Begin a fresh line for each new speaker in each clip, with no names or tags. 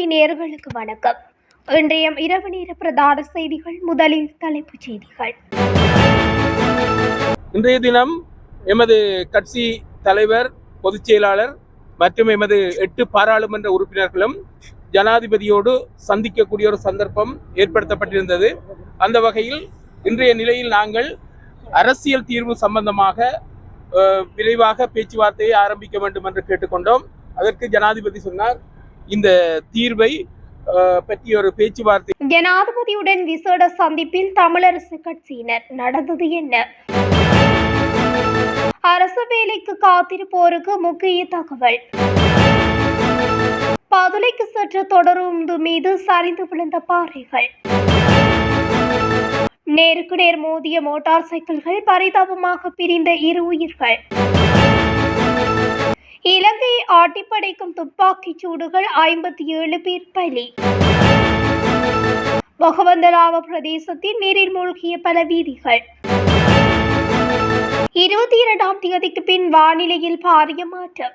வானொலி நேர்களுக்கு வணக்கம். இன்றைய இரவு நேர பிரதான செய்திகள் முதலில் தலைப்புச் செய்திகள்.
இன்றைய தினம் எமது கட்சி தலைவர் பொதுச் செயலாளர் மற்றும் எமது எட்டு பாராளுமன்ற உறுப்பினர்களும் ஜனாதிபதியோடு சந்திக்கக்கூடிய ஒரு சந்தர்ப்பம் ஏற்படுத்தப்பட்டிருந்தது. அந்த வகையில் இன்றைய நிலையில் நாங்கள் அரசியல் தீர்வு சம்பந்தமாக விரைவாக பேச்சுவார்த்தையை ஆரம்பிக்க வேண்டும் என்று கேட்டுக்கொண்டோம். அதற்கு ஜனாதிபதி சொன்னார் இந்த தீர்வை பற்றிய ஒரு பேச்சுவார்த்தை.
ஜனாதிபதியுடன் விசேட சந்திப்பில் தமிழரசு கட்சியினர் நடந்தது என்ன? அரசு வேலைக்கு காத்திருப்போருக்கு முக்கிய தகவல். பதுளைக்கு சற்று தொடருந்து மீது சரிந்து விழுந்த பாறைகள். நேருக்கு நேர் மோதிய மோட்டார் சைக்கிள்கள் பரிதாபமாக பிரிந்த இரு உயிர்கள். இலங்கையை ஆட்டிப்படைக்கும் துப்பாக்கிச் சூடுகள் ஐம்பத்தி ஏழு பேர் பலி. முகவந்தலாவ பிரதேசத்தில் நீரில் மூழ்கிய பல வீதிகள். இருபத்தி இரண்டாம் தேதிக்கு பின் வானிலையில் பாரிய மாற்றம்.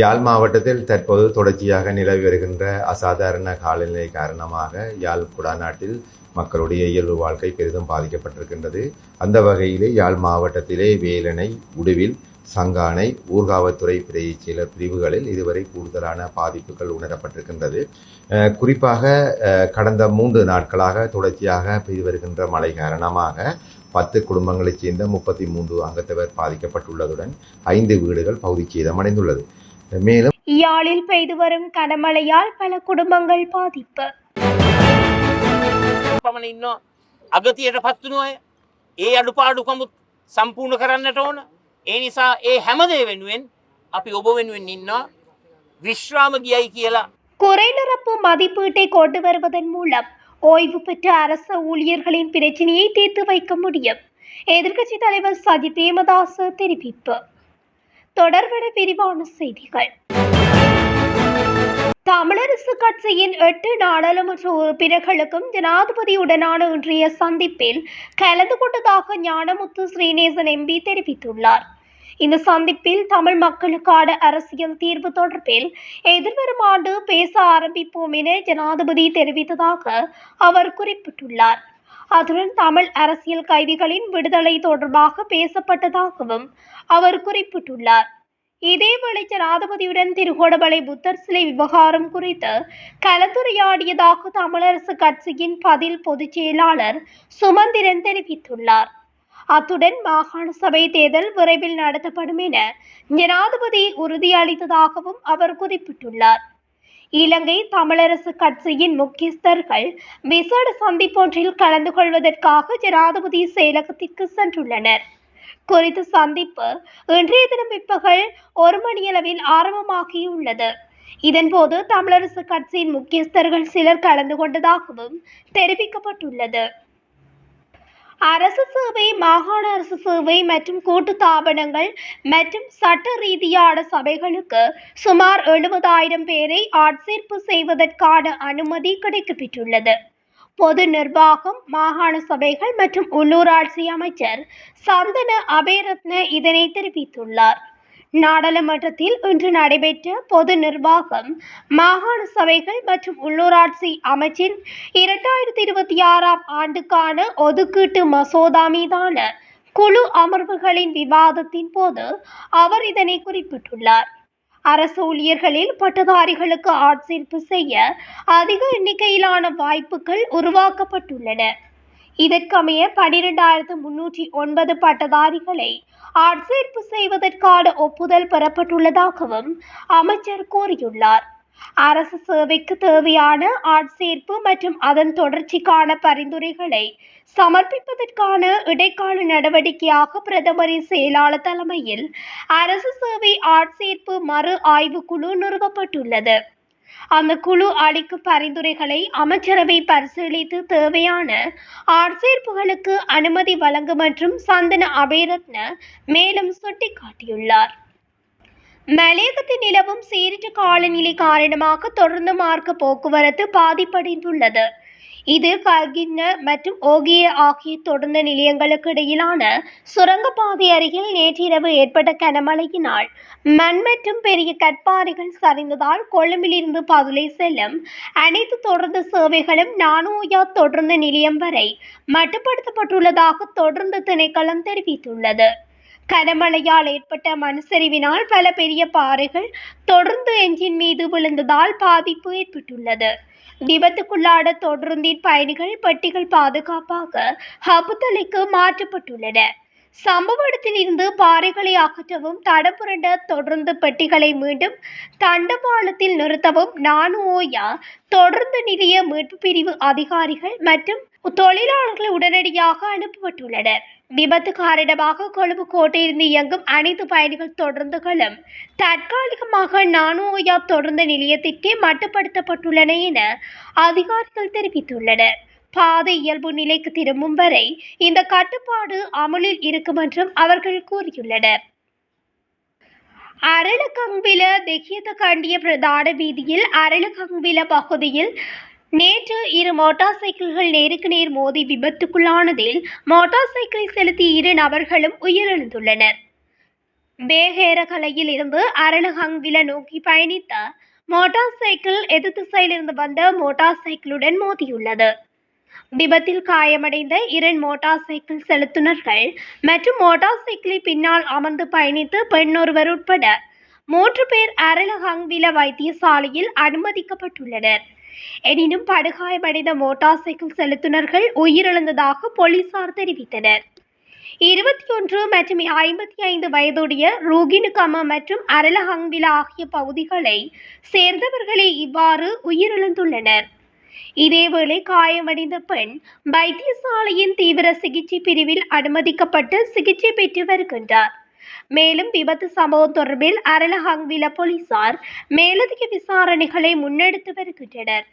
யாழ் மாவட்டத்தில் தற்போது தொடர்ச்சியாக நிலவி வருகின்ற அசாதாரண காலநிலை காரணமாக யாழ் குடாநாட்டில் மக்களுடைய இயல்பு வாழ்க்கை பெரிதும் பாதிக்கப்பட்டிருக்கின்றது. அந்த வகையிலே யாழ் மாவட்டத்திலே வேலனை உடுவில் சங்கானை ஊர்காவத்துறை பிரிவு சில பிரிவுகளில் இதுவரை கூடுதலான பாதிப்புகள் உணரப்பட்டிருக்கின்றது அஹ் குறிப்பாக அஹ் கடந்த மூன்று நாட்களாக தொடர்ச்சியாக பெய்து வருகின்ற மழை காரணமாக பத்து குடும்பங்களைச் சேர்ந்த முப்பத்தி மூன்று அங்கத்தவர் பாதிக்கப்பட்டுள்ளதுடன் ஐந்து வீடுகள் பகுதி சேதமடைந்துள்ளது மேலும்
யாழில் பெய்து வரும் கனமழையால் பல குடும்பங்கள் பாதிப்பு
පමණ ඉන්න අගතියට පත්වනු අය ඒ අඩුපාඩුකමුත් සම්පූර්ණ කරන්නට ඕන ඒ නිසා ඒ හැමදේ වෙනුවෙන් අපි ඔබ වෙනුවෙන් ඉන්නවා විශ්‍රාම ගියයි කියලා
குறைநிரப்பு மதிப்பீட்டை கொண்டு வருவதன் மூலம் ஓய்வு பெற்ற அரசு ஊழியர்களின் பிரச்சினையை தீர்த்து வைக்க முடியும் எதிர்க்கட்சி தலைவர் சஜித் பிரேமதாச தெரிவிப்பு தொடர்பட விரிவான செய்திகள் தமிழரசு கட்சியின் எட்டு நாடாளுமன்ற உறுப்பினர்களுக்கும் ஜனாதிபதியுடனான இன்றைய சந்திப்பில் கலந்து கொண்டதாக ஞானமுத்து ஸ்ரீநேசன் எம்பி தெரிவித்துள்ளார். இந்த சந்திப்பில் தமிழ் மக்களுக்கான அரசியல் தீர்வு தொடர்பில் எதிர்வரும் ஆண்டு பேச ஆரம்பிப்போம் என ஜனாதிபதி தெரிவித்ததாக அவர் குறிப்பிட்டுள்ளார். அதுடன் தமிழ் அரசியல் கைதிகளின் விடுதலை தொடர்பாக பேசப்பட்டதாகவும் அவர் குறிப்பிட்டுள்ளார். இதேவேளை ஜனாதிபதியுடன் திருகோணமலை புத்தர் சிலை விவகாரம் குறித்து கலந்துரையாடியதாக தமிழரசு கட்சியின் பதில் பொதுச் செயலாளர் சுமந்திரன் தெரிவித்துள்ளார். அத்துடன் மாகாண சபை தேர்தல் விரைவில் நடத்தப்படும் என ஜனாதிபதி உறுதியளித்ததாகவும் அவர் குறிப்பிட்டுள்ளார். இலங்கை தமிழரசு கட்சியின் முக்கியஸ்தர்கள் விசேட சந்திப்பொன்றில் கலந்து கொள்வதற்காக ஜனாதிபதி செயலகத்திற்கு சென்றுள்ளனர். குறித்த சந்திப்பு இன்றைய தினம் பிற்பகல் ஒரு மணியளவில் ஆரம்பமாகியுள்ளது. இதன்போது தமிழரசு கட்சியின் முக்கியஸ்தர்கள் சிலர் கலந்து கொண்டதாகவும் தெரிவிக்கப்பட்டுள்ளது. அரசு சேவை மாகாண அரசு சேவை மற்றும் கூட்டு தாபனங்கள் மற்றும் சட்ட ரீதியான சபைகளுக்கு சுமார் எழுபதாயிரம் பேரை ஆட்சேர்ப்பு செய்வதற்கான அனுமதி கிடைக்கப்பெற்றுள்ளது. பொது நிர்வாகம் மாகாண சபைகள் மற்றும் உள்ளூராட்சி அமைச்சர் சந்தன அபேரத்ன இதனை தெரிவித்துள்ளார். நாடாளுமன்றத்தில் இன்று நடைபெற்ற பொது நிர்வாகம் மாகாண சபைகள் மற்றும் உள்ளூராட்சி அமைச்சின் இரண்டாயிரத்தி இருபத்தி ஆறாம் ஆண்டுக்கான ஒதுக்கீட்டு மசோதா மீதான குழு அமர்வுகளின் விவாதத்தின் போது அவர் இதனை குறிப்பிட்டுள்ளார். அரசு ஊழியர்களில் பட்டதாரிகளுக்கு ஆட்சேர்ப்பு செய்ய அதிக எண்ணிக்கையிலான வாய்ப்புகள் உருவாக்கப்பட்டுள்ளன. இதற்கமைய பனிரெண்டாயிரத்து முன்னூற்றி ஒன்பது பட்டதாரிகளை ஆட்சேர்ப்பு செய்வதற்கான ஒப்புதல் பெறப்பட்டுள்ளதாகவும் அமைச்சர் கூறியுள்ளார். அரசு சேவைக்கு தேவையான ஆட்சேர்ப்பு மற்றும் அதன் தொடர்ச்சிக்கான பரிந்துரைகளை சமர்ப்பிப்பதற்கான இடைக்கால நடவடிக்கையாக பிரதமரின் செயலாளர் தலைமையில் அரசு சேவை ஆட்சேர்ப்பு மறு ஆய்வுக்குழு நிறுவப்பட்டுள்ளது. அந்த குழு அளிக்கும் பரிந்துரைகளை அமைச்சரவை பரிசீலித்து தேவையான ஆட்சேர்ப்புகளுக்கு அனுமதி வழங்கும் மற்றும் சந்தன அபேரத்ன மேலும் சுட்டிக்காட்டியுள்ளார். மலையகத்தில் நிலவும் சீரற்ற காலநிலை காரணமாக தொடர்ந்து மார்க்க போக்குவரத்து பாதிப்படைந்துள்ளது. இது கல்கின்ன மற்றும் ஓகிய ஆகிய தொடர்ந்த நிலையங்களுக்கு இடையிலான சுரங்கப்பாதை அருகில் நேற்றிரவு ஏற்பட்ட கனமழையினால் மண் மற்றும் பெரிய கற்பாறைகள் சரிந்ததால் கொழும்பிலிருந்து பதுளை செல்லும் அனைத்து தொடர்ந்து சேவைகளும் நானோயா தொடர்ந்த நிலையம் வரை மட்டுப்படுத்தப்பட்டுள்ளதாக தொடர்ந்து திணைக்களம் தெரிவித்துள்ளது. கனமழையால் ஏற்பட்ட மண்சரிவினால் பல பெரிய பாறைகள் தொடர்ந்து என்ஜின் மீது விழுந்ததால் பாதிப்பு ஏற்பட்டுள்ளது. விபத்துக்குள்ளான தொடர்ந்தின் பயணிகள் பெட்டிகள் பாதுகாப்பாக ஹபுத்தலைக்கு மாற்றப்பட்டுள்ளன. சம்பவ இடத்தில் இருந்து பாறைகளை அகற்றவும் தடபுரண்ட தொடர்ந்து பெட்டிகளை மீண்டும் தண்டவாளத்தில் நிறுத்தவும் நானுஓயா தொடர்ந்து நிலைய மீட்பு பிரிவு அதிகாரிகள் மற்றும் தொழிலாளர்கள் உடனடியாக அனுப்பப்பட்டுள்ளனர். விபத்து காரணமாக கொழும்பு கோட்டையிலிருந்து இயங்கும் அனைத்து பயணிகள் தொடர்ந்துகளும் தற்காலிகமாக நானோயா தொடர்ந்த நிலையத்திற்கே மட்டுப்படுத்தப்பட்டுள்ளன என அதிகாரிகள் தெரிவித்துள்ளனர். பாதை இயல்பு நிலைக்கு திரும்பும் வரை இந்த கட்டுப்பாடு அமலில் இருக்கும் என்றும் அவர்கள் கூறியுள்ளனர். அரளகம்பில தெஹியத கண்டிய பிரதான வீதியில் அரளகம்பில பகுதியில் நேற்று இரு மோட்டார் சைக்கிள்கள் நேருக்கு நேர் மோதி விபத்துக்குள்ளானதில் மோட்டார் சைக்கிள் செலுத்திய இரு நபர்களும் உயிரிழந்துள்ளனர். வேகேரகலையில் இருந்து அரளகங்கில நோக்கி பயணித்த மோட்டார் சைக்கிள் எதிர் திசையிலிருந்து வந்த மோட்டார் சைக்கிளுடன் மோதியுள்ளது. விபத்தில் காயமடைந்த இரண்டு மோட்டார் சைக்கிள் செலுத்துனர்கள் மற்றும் மோட்டார் சைக்கிளை பின்னால் அமர்ந்து பயணித்து பெண்ணொருவர் உட்பட மூன்று பேர் அரளகங்கில வைத்தியசாலையில் அனுமதிக்கப்பட்டுள்ளனர். எனினும் படுகாயமடைந்த மோட்டார் சைக்கிள் செலுத்துனர்கள் உயிரிழந்ததாக போலீசார் தெரிவித்தனர். இருபத்தி ஒன்று மற்றும் ஐம்பத்தி ஐந்து வயதுடைய ரூகினுகம மற்றும் அரலஹங்விலா ஆகிய பகுதிகளை சேர்ந்தவர்களே இவ்வாறு உயிரிழந்துள்ளனர். இதேவேளை காயமடைந்த பெண் வைத்தியசாலையின் தீவிர சிகிச்சை பிரிவில் அனுமதிக்கப்பட்டு சிகிச்சை பெற்று வருகின்றார். மேலும் விபத்து சம்பவம் தொடர்பில் அரலஹாங்வில போலீசார் மேலதிக விசாரணைகளை முன்னெடுத்து வருகின்றனர்.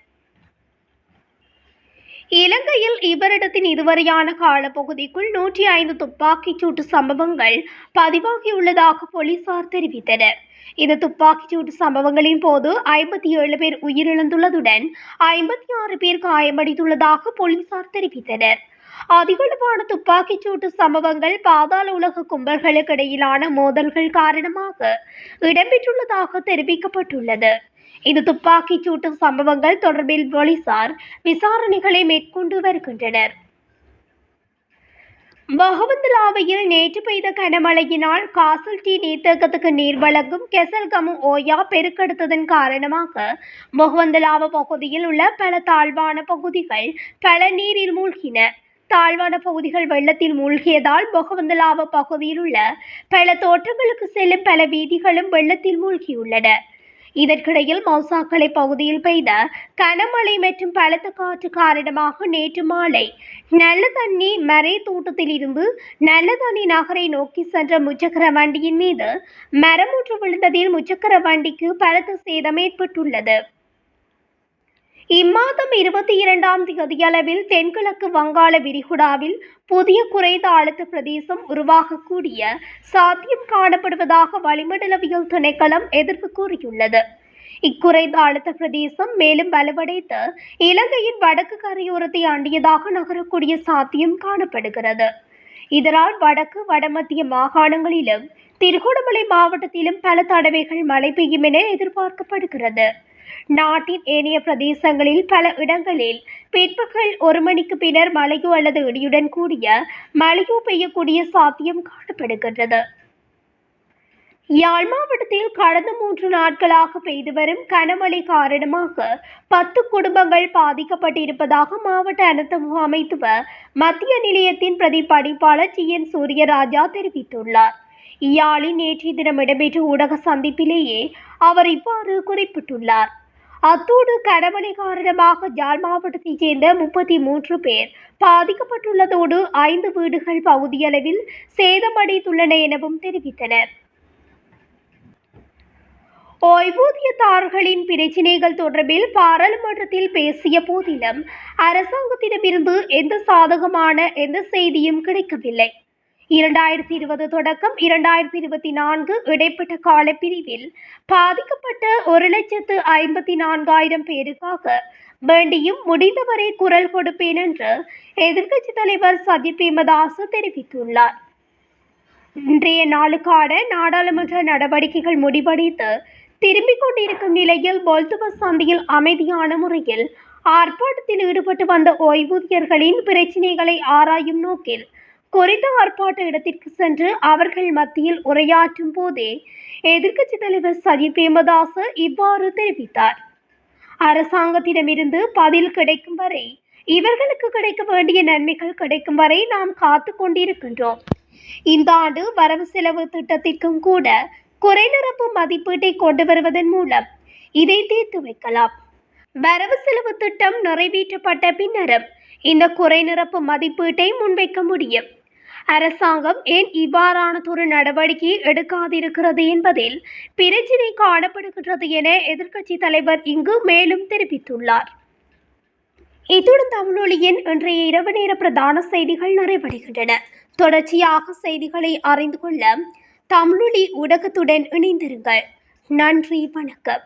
இலங்கையில் இவரிடத்தின் இதுவரையான காலப்பகுதிக்குள் நூற்றி ஐந்து துப்பாக்கிச் சூட்டு சம்பவங்கள் பதிவாகியுள்ளதாக போலீசார் தெரிவித்தனர். இந்த துப்பாக்கிச் சூட்டு சம்பவங்களின் போது ஐம்பத்தி ஏழு பேர் உயிரிழந்துள்ளதுடன் ஐம்பத்தி ஆறு பேர் காயமடைந்துள்ளதாக போலீசார் தெரிவித்தனர். அதிகளவான துப்பாக்கிச் சூட்டு சம்பவங்கள் பாதாள உலக கும்பல்களுக்கு இடையிலான மோதல்கள் காரணமாக இடம்பெற்றுள்ளதாக தெரிவிக்கப்பட்டுள்ளது. இந்த துப்பாக்கிச் சூட்டு சம்பவங்கள் தொடர்பில் போலீசார் விசாரணைகளை மேற்கொண்டு வருகின்றனர். பகவந்தலாவையில் நேற்று பெய்த கனமழையினால் காசல் டி நீர்த்தேக்கத்துக்கு நீர் வழங்கும் கெசல்கமு ஓயா பெருக்கெடுத்ததன் காரணமாக பகவந்தலாவ பகுதியில் உள்ள பல தாழ்வான பகுதிகள் பல நீரில் மூழ்கின. தாழ்வான பகுதிகள் வெள்ளத்தில் மூழ்கியதால் பொகவந்தலாவ பகுதியில் உள்ள பல தோட்டங்களுக்கு செல்லும் பல வீதிகளும் வெள்ளத்தில் மூழ்கியுள்ளன. இதற்கிடையில் மௌசாக்கலை பகுதியில் பெய்த கனமழை மற்றும் பலத்த காற்று காரணமாக நேற்று மாலை நல்ல தண்ணி மறை தோட்டத்தில் இருந்து நல்ல தண்ணி நகரை நோக்கி சென்ற முச்சக்கர வண்டியின் மீது மரமூற்று விழுந்ததில் முச்சக்கர வண்டிக்கு பலத்த சேதம் ஏற்பட்டுள்ளது. இம்மாதம் இருபத்தி இரண்டாம் தேதியளவில் தென்கிழக்கு வங்காள விரிகுடாவில் புதிய குறைந்த அழுத்த பிரதேசம் உருவாகக்கூடிய சாத்தியம் காணப்படுவதாக வளிமண்டலவியல் திணைக்களம் எதிர்ப்பு கூறியுள்ளது. இக்குறைந்த அழுத்த பிரதேசம் மேலும் வலுவடைத்து இலங்கையின் வடக்கு கரையோரத்தை அண்டியதாக நகரக்கூடிய சாத்தியம் காணப்படுகிறது. இதனால் வடக்கு வடமத்திய மாகாணங்களிலும் திருகோணமலை மாவட்டத்திலும் பல தடவைகள் மழை பெய்யும் என எதிர்பார்க்கப்படுகிறது. நாட்டின் ஏனைய பிரதேசங்களில் பல இடங்களில் பிற்பகல் ஒரு மணிக்கு பின்னர் மழையோ அல்லது இடியுடன் கூடிய மழையோ பெய்யக்கூடிய சாத்தியம் காணப்படுகின்றது. யாழ் மாவட்டத்தில் கடந்த மூன்று நாட்களாக பெய்து வரும் கனமழை காரணமாக பத்து குடும்பங்கள் பாதிக்கப்பட்டிருப்பதாக மாவட்ட அனர்த்த முகாமைத்துவ மத்திய நிலையத்தின் பிரதி பணிப்பாளர் டி என் சூரியராஜா தெரிவித்துள்ளார். யாழின் நேற்றைய தினம் இடம்பெற்ற ஊடக சந்திப்பிலேயே அவர் இவ்வாறு குறிப்பிட்டுள்ளார். அத்தோடு கடமழை காரணமாக ஜாழ் மாவட்டத்தைச் சேர்ந்த முப்பத்தி மூன்று பேர் பாதிக்கப்பட்டுள்ளதோடு ஐந்து வீடுகள் பகுதியளவில் சேதமடைந்துள்ளன எனவும் தெரிவித்தனர். ஓய்வூதியதாரர்களின் பிரச்சினைகள் தொடர்பில் பாராளுமன்றத்தில் பேசிய போதிலும் அரசாங்கத்திடமிருந்து எந்த சாதகமான எந்த செய்தியும் கிடைக்கவில்லை. இரண்டாயிரத்தி இருபது தொடக்கம் இரண்டாயிரத்தி இருபத்தி நான்கு இடைப்பட்ட கால பிரிவில் பாதிக்கப்பட்ட ஒரு லட்சத்து ஐம்பத்தி நான்காயிரம் பேருக்காக வேண்டியும் முடிந்தவரை குரல் கொடுப்பேன் என்று எதிர்க்கட்சித் தலைவர் சஜித் பிரேமதாச தெரிவித்துள்ளார். இன்றைய நாளுக்கான நாடாளுமன்ற நடவடிக்கைகள் முடிவடைந்து திரும்பிக் கொண்டிருக்கும் நிலையில் பொல்துவ சந்தையில் அமைதியான முறையில் ஆர்ப்பாட்டத்தில் ஈடுபட்டு வந்த ஓய்வூதியர்களின் பிரச்சினைகளை ஆராயும் நோக்கில் குறித்த ஆர்ப்பாட்ட இடத்திற்கு சென்று அவர்கள் மத்தியில் உரையாற்றும் போதே எதிர்க்கட்சி தலைவர் சஜித் பிரேமதாச இவ்வாறு தெரிவித்தார். அரசாங்கத்திடமிருந்து பதில் கிடைக்கும் வரை இவர்களுக்கு கிடைக்க வேண்டிய நன்மைகள் கிடைக்கும் வரை நாம் காத்து கொண்டிருக்கின்றோம். இந்த ஆண்டு வரவு செலவு திட்டத்திற்கும் கூட குறைநிரப்பு மதிப்பீட்டை கொண்டு வருவதன் மூலம் இதை தீர்த்து வைக்கலாம். வரவு செலவு திட்டம் நிறைவேற்றப்பட்ட பின்னரும் இந்த குறைநிரப்பு மதிப்பீட்டை முன்வைக்க முடியும். அரசாங்கம் ஏன் இவ்வாறானதொரு நடவடிக்கை எடுக்காதிருக்கிறது என்பதில் பிரச்சினை காணப்படுகின்றது என எதிர்க்கட்சி தலைவர் இங்கு மேலும் தெரிவித்துள்ளார். இத்துடன் தமிழொலியின் இன்றைய இரவு நேர பிரதான செய்திகள் நிறைவடைகின்றன. தொடர்ச்சியாக செய்திகளை அறிந்து கொள்ள தமிழொலி ஊடகத்துடன் இணைந்திருங்கள். நன்றி வணக்கம்.